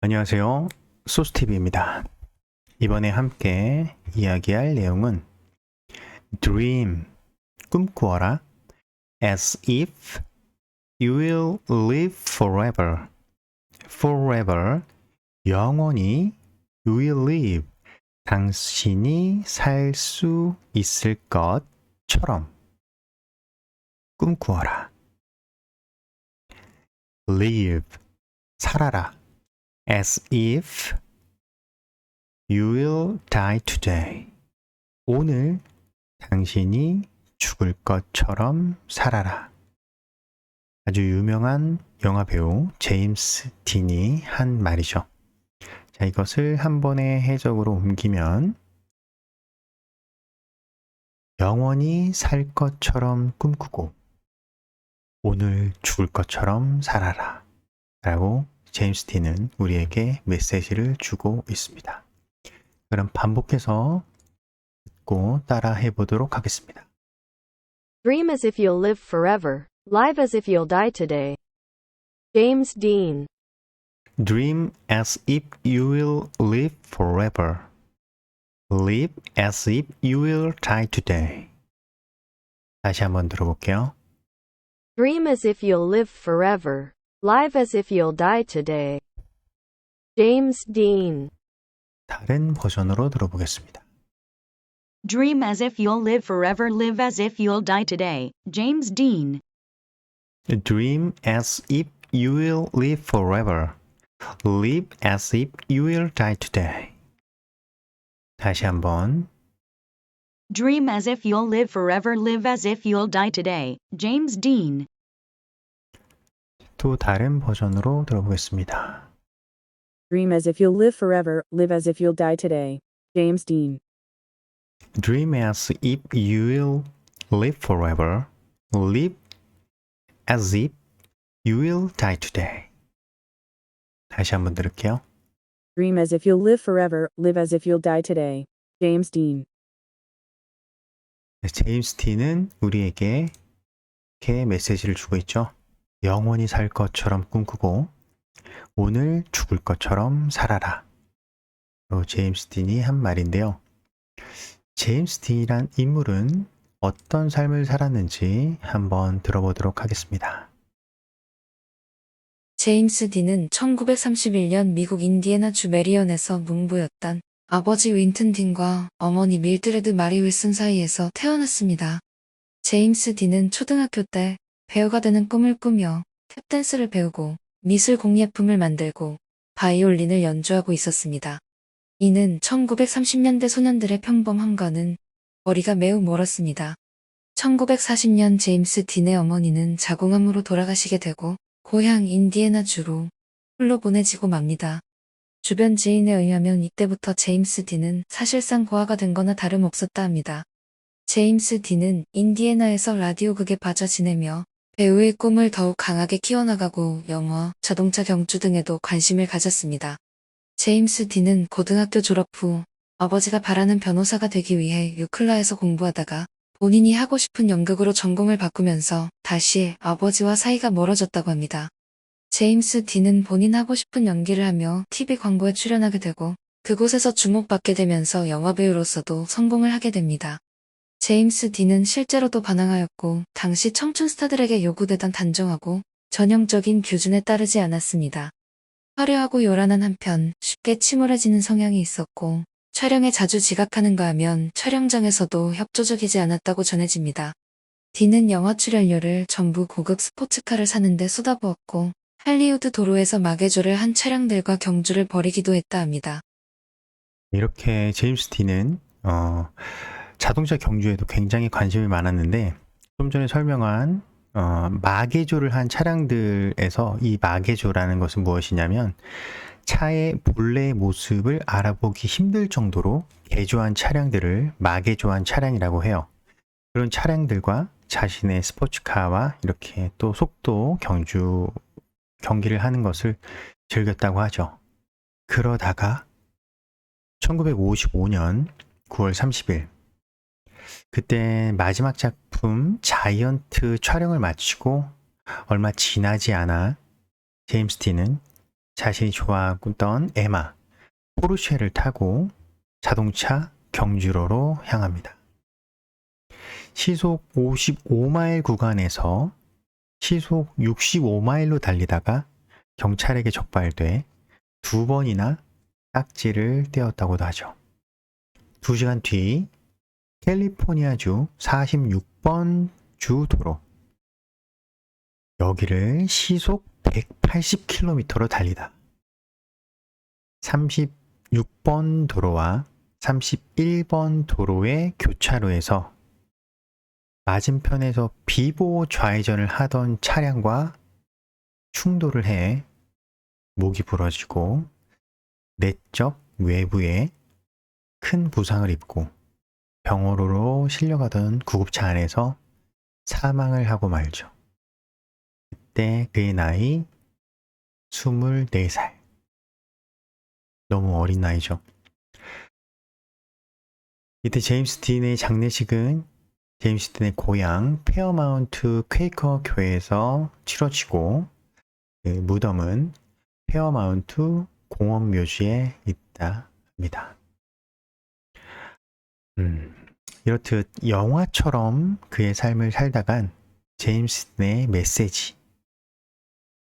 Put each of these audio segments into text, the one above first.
안녕하세요. 소스TV입니다. 이번에 함께 이야기할 내용은 Dream, 꿈꾸어라 as if you will live forever. forever, 영원히 you will live, 당신이 살 수 있을 것처럼 꿈꾸어라. live, 살아라. As if you will die today. 오늘 당신이 죽을 것처럼 살아라. 아주 유명한 영화 배우 제임스 딘이 한 말이죠. 자, 이것을 한 번의 해석으로 옮기면 영원히 살 것처럼 꿈꾸고 오늘 죽을 것처럼 살아라. 라고 제임스 딘은 우리에게 메시지를 주고 있습니다. 그럼 반복해서 듣고 따라 해 보도록 하겠습니다. Dream as if you'll live forever. Live as if you'll die today. James Dean. Dream as if you will live forever. Live as if you will die today. 다시 한번 들어볼게요. Dream as if you'll live forever. Live as if you'll die today. James Dean. 다른 버전으로 들어보겠습니다. Dream as if you'll live forever, live as if you'll die today. James Dean. Dream as if you will live forever. Live as if you will die today. 다시 한번. Dream as if you'll live forever, live as if you'll die today. James Dean. 또 다른 버전으로 들어보겠습니다. Dream as if you'll live forever, live as if you'll die today. James Dean. Dream as if you will live forever. Live as if you will die today. 다시 한번 들을게요. Dream as if you'll live forever, live as if you'll die today. James Dean. 네, 제임스 티는 우리에게 이렇게 메시지를 주고 있죠. 영원히 살 것처럼 꿈꾸고 오늘 죽을 것처럼 살아라. 로 제임스 딘이 한 말인데요. 제임스 딘이란 인물은 어떤 삶을 살았는지 한번 들어보도록 하겠습니다. 제임스 딘은 1931년 미국 인디애나주 메리언에서 문부였던 아버지 윈튼 딘과 어머니 밀드레드 마리 윌슨 사이에서 태어났습니다. 제임스 딘은 초등학교 때 배우가 되는 꿈을 꾸며 탭댄스를 배우고 미술 공예품을 만들고 바이올린을 연주하고 있었습니다. 이는 1930년대 소년들의 평범함과는 거리가 매우 멀었습니다. 1940년 제임스 딘의 어머니는 자궁암으로 돌아가시게 되고 고향 인디애나주로 홀로 보내지고 맙니다. 주변 지인에 의하면 이때부터 제임스 딘은 사실상 고아가 된 거나 다름없었다 합니다. 제임스 딘은 인디애나에서 라디오극에 빠져 지내며 배우의 꿈을 더욱 강하게 키워나가고 영어, 자동차 경주 등에도 관심을 가졌습니다. 제임스 딘은 고등학교 졸업 후 아버지가 바라는 변호사가 되기 위해 유클라에서 공부하다가 본인이 하고 싶은 연극으로 전공을 바꾸면서 다시 아버지와 사이가 멀어졌다고 합니다. 제임스 딘은 본인 하고 싶은 연기를 하며 TV 광고에 출연하게 되고 그곳에서 주목받게 되면서 영화배우로서도 성공을 하게 됩니다. 제임스 딘은 실제로도 반항하였고 당시 청춘 스타들에게 요구되던 단정하고 전형적인 규준에 따르지 않았습니다. 화려하고 요란한 한편 쉽게 침울해지는 성향이 있었고 촬영에 자주 지각하는가 하면 촬영장에서도 협조적이지 않았다고 전해집니다. 딘은 영화 출연료를 전부 고급 스포츠카를 사는데 쏟아부었고 할리우드 도로에서 마개조를 한 차량들과 경주를 벌이기도 했다 합니다. 이렇게 제임스 티는 어, 자동차 경주에도 굉장히 관심이 많았는데 좀 전에 설명한 어, 마개조를 한 차량들에서 이 마개조라는 것은 무엇이냐면 차의 본래의 모습을 알아보기 힘들 정도로 개조한 차량들을 마개조한 차량이라고 해요. 그런 차량들과 자신의 스포츠카와 이렇게 또 속도 경주 경기를 하는 것을 즐겼다고 하죠. 그러다가 1955년 9월 30일 그때 마지막 작품 자이언트 촬영을 마치고 얼마 지나지 않아 제임스 티는 자신이 좋아하던 에마 포르쉐를 타고 자동차 경주로로 향합니다. 시속 55마일 구간에서 시속 65마일로 달리다가 경찰에게 적발돼 두 번이나 딱지를 떼었다고도 하죠. 두 시간 뒤 캘리포니아주 46번 주 도로. 여기를 시속 180km로 달리다. 36번 도로와 31번 도로의 교차로에서 맞은편에서 비보 좌회전을 하던 차량과 충돌을 해 목이 부러지고 내적 외부에 큰 부상을 입고 병원으로 실려가던 구급차 안에서 사망을 하고 말죠. 그때 그의 나이 24살. 너무 어린 나이죠. 이때 제임스 딘의 장례식은 제임스 딘의 고향 페어마운트 퀘이커 교회에서 치러지고 그 무덤은 페어마운트 공원 묘지에 있다 합니다. 음, 이렇듯 영화처럼 그의 삶을 살다간 제임스 딘의 메시지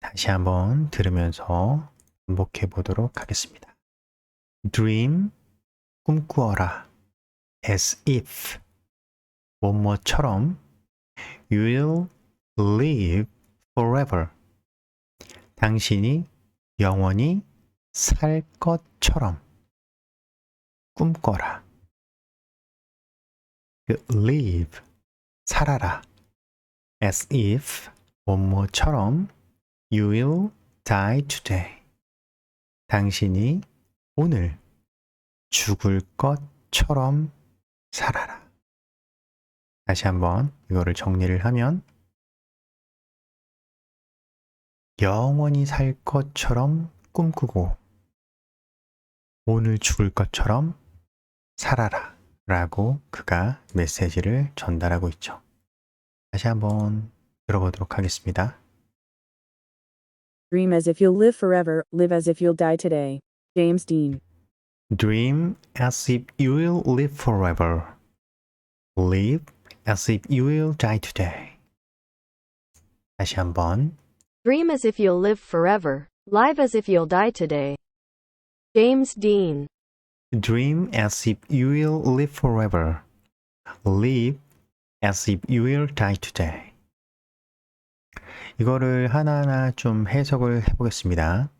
다시 한번 들으면서 반복해 보도록 하겠습니다. Dream 꿈꾸어라. As if. 뭐뭐처럼. You will live forever. 당신이 영원히 살 것처럼. 꿈꿔라 그 live 살아라 as if 뭐뭐처럼 you will die today 당신이 오늘 죽을 것처럼 살아라. 다시 한번 이거를 정리를 하면 영원히 살 것처럼 꿈꾸고 오늘 죽을 것처럼 살아라. 라고 그가 메시지를 전달하고 있죠. 다시 한번 들어보도록 하겠습니다. Dream as if you'll live forever, live as if you'll die today. James Dean. Dream as if you will live forever. Live as if you will die today. 다시 한번. Dream as if you'll live forever. Live as if you'll die today. James Dean. Dream as if you will live forever. Live as if you will die today. 이거를 하나하나 좀 해석을 해보겠습니다.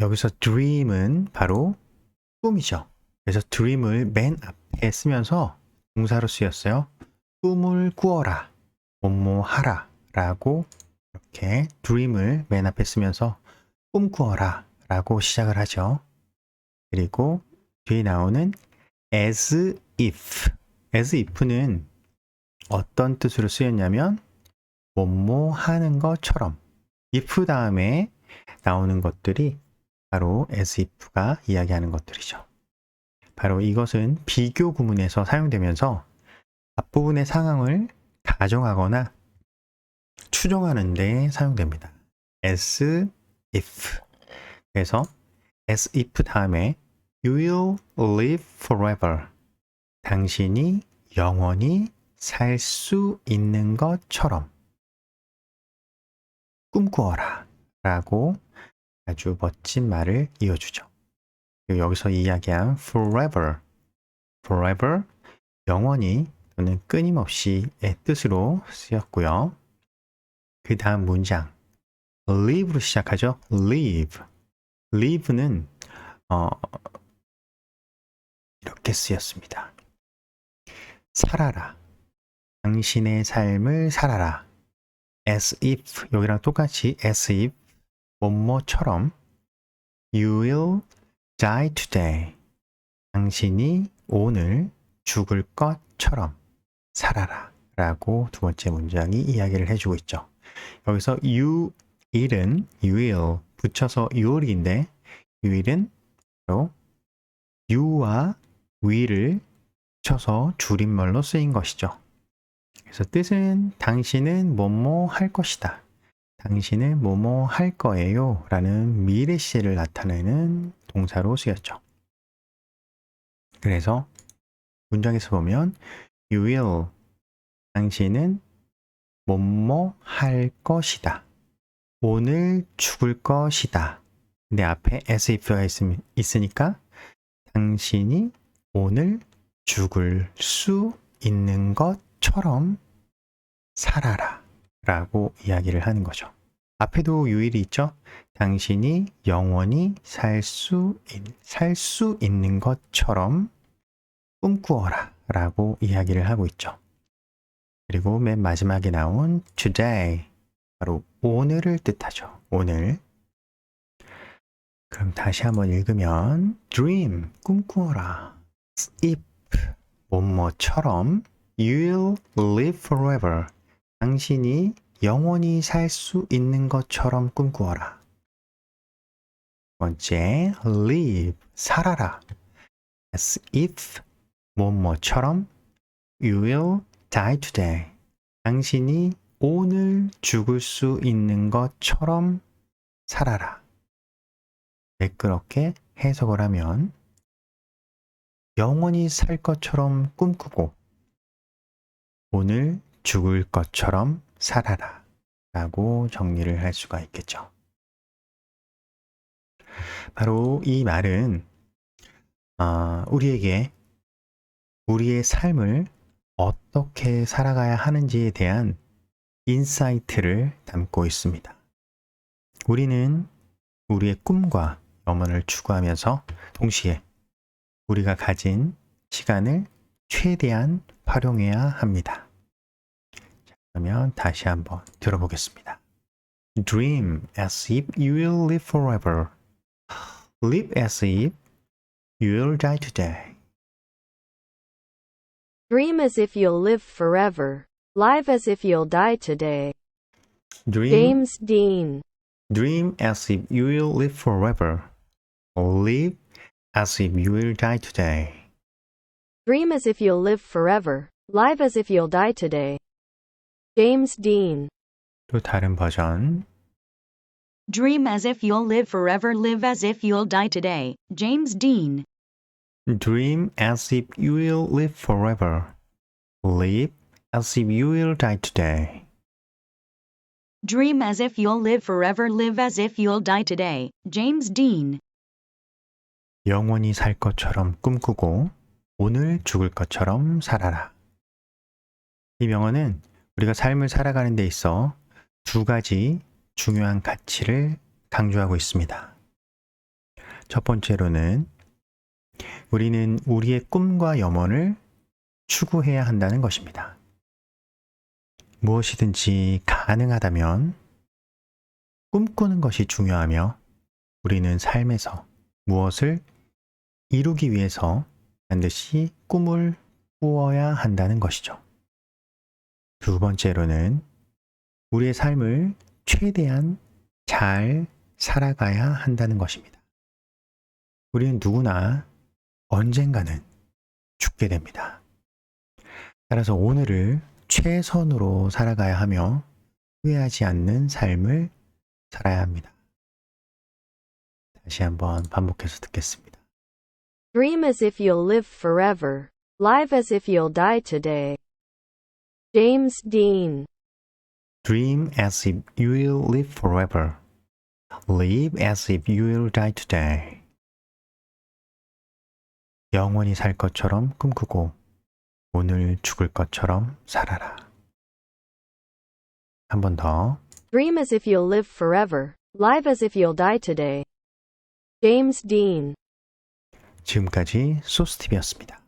여기서 dream은 바로 꿈이죠. 그래서 dream을 맨 앞에 쓰면서 동사로 쓰였어요. 꿈을 꾸어라, 뭐뭐 하라 라고 이렇게 dream을 맨 앞에 쓰면서 꿈꾸어라 라고 시작을 하죠. 그리고 뒤에 나오는 as if. as if는 어떤 뜻으로 쓰였냐면 뭐뭐 하는 것처럼 if 다음에 나오는 것들이 바로 as if가 이야기하는 것들이죠. 바로 이것은 비교 구문에서 사용되면서 앞부분의 상황을 가정하거나 추정하는 데 사용됩니다. as if. 그래서 as if 다음에 you will live forever. 당신이 영원히 살 수 있는 것처럼 꿈꾸어라 라고 아주 멋진 말을 이어주죠. 여기서 이야기한 forever, forever, 영원히 또는 끊임없이의 뜻으로 쓰였고요. 그 다음 문장, live로 시작하죠. live. Live는 어, 이렇게 쓰였습니다. 살아라. 당신의 삶을 살아라. as if 여기랑 똑같이 as if 뭐뭐처럼 you will die today. 당신이 오늘 죽을 것처럼 살아라. 라고 두 번째 문장이 이야기를 해주고 있죠. 여기서 you will은 you will 붙여서 you will은 바로 you와 will을 붙여서 줄임말로 쓰인 것이죠. 그래서 뜻은 당신은 뭐뭐 할 것이다. 당신은 뭐뭐 할 거예요 라는 미래 시제를 나타내는 동사로 쓰였죠. 그래서 문장에서 보면 you will 당신은 뭐뭐 할 것이다. 오늘 죽을 것이다. 근데 앞에 as if가 있, 있으니까 당신이 오늘 죽을 수 있는 것처럼 살아라 라고 이야기를 하는 거죠. 앞에도 유일이 있죠. 당신이 영원히 살 수, 살수 있는 것처럼 꿈꾸어라 라고 이야기를 하고 있죠. 그리고 맨 마지막에 나온 today 바로 오늘을 뜻하죠. 오늘. 그럼 다시 한번 읽으면 dream 꿈꾸어라. if 뭐뭐처럼 you'll live forever 당신이 영원히 살 수 있는 것처럼 꿈꾸어라. 두 번째 live 살아라. as if 뭐뭐처럼 you will die today 당신이 오늘 죽을 수 있는 것처럼 살아라. 매끄럽게 해석을 하면 영원히 살 것처럼 꿈꾸고 오늘 죽을 것처럼 살아라. 라고 정리를 할 수가 있겠죠. 바로 이 말은 아, 우리에게 우리의 삶을 어떻게 살아가야 하는지에 대한 인사이트를 담고 있습니다. 우리는 우리의 꿈과 염원을 추구하면서 동시에 우리가 가진 시간을 최대한 활용해야 합니다. 자, 그러면 다시 한번 들어보겠습니다. Dream as if you will live forever. Live as if you will die today. Dream as if you'll live forever. Live as if you'll die today. Dream, James Dean. dream as if you will live forever. Live as if you will die today. Dream as if you'll live forever. Live as if you'll die today. James Dean. 또 다른 버전. Dream as if you'll live forever, live as if you'll die today. James Dean. Dream as if you will live forever. Live as if you will die today. Dream as if you'll live forever, live as if you'll die today. James Dean. 영원히 살 것처럼 꿈꾸고 오늘 죽을 것처럼 살아라. 이 명언은 우리가 삶을 살아가는 데 있어 두 가지 중요한 가치를 강조하고 있습니다. 첫 번째로는 우리는 우리의 꿈과 염원을 추구해야 한다는 것입니다. 무엇이든지 가능하다면 꿈꾸는 것이 중요하며 우리는 삶에서 무엇을 이루기 위해서 반드시 꿈을 꾸어야 한다는 것이죠. 두 번째로는 우리의 삶을 최대한 잘 살아가야 한다는 것입니다. 우리는 누구나 언젠가는 죽게 됩니다. 따라서 오늘을 최선으로 살아가야 하며 후회하지 않는 삶을 살아야 합니다. 다시 한번 반복해서 듣겠습니다. Dream as if you'll live forever. Live as if you'll die today. James Dean. Dream as if you will live forever. Live as if you will die today. 영원히 살 것처럼 꿈꾸고 오늘 죽을 것처럼 살아라. 한 번 더. Dream as if you'll live forever. Live as if you'll die today. James Dean. 지금까지 소스팁이었습니다.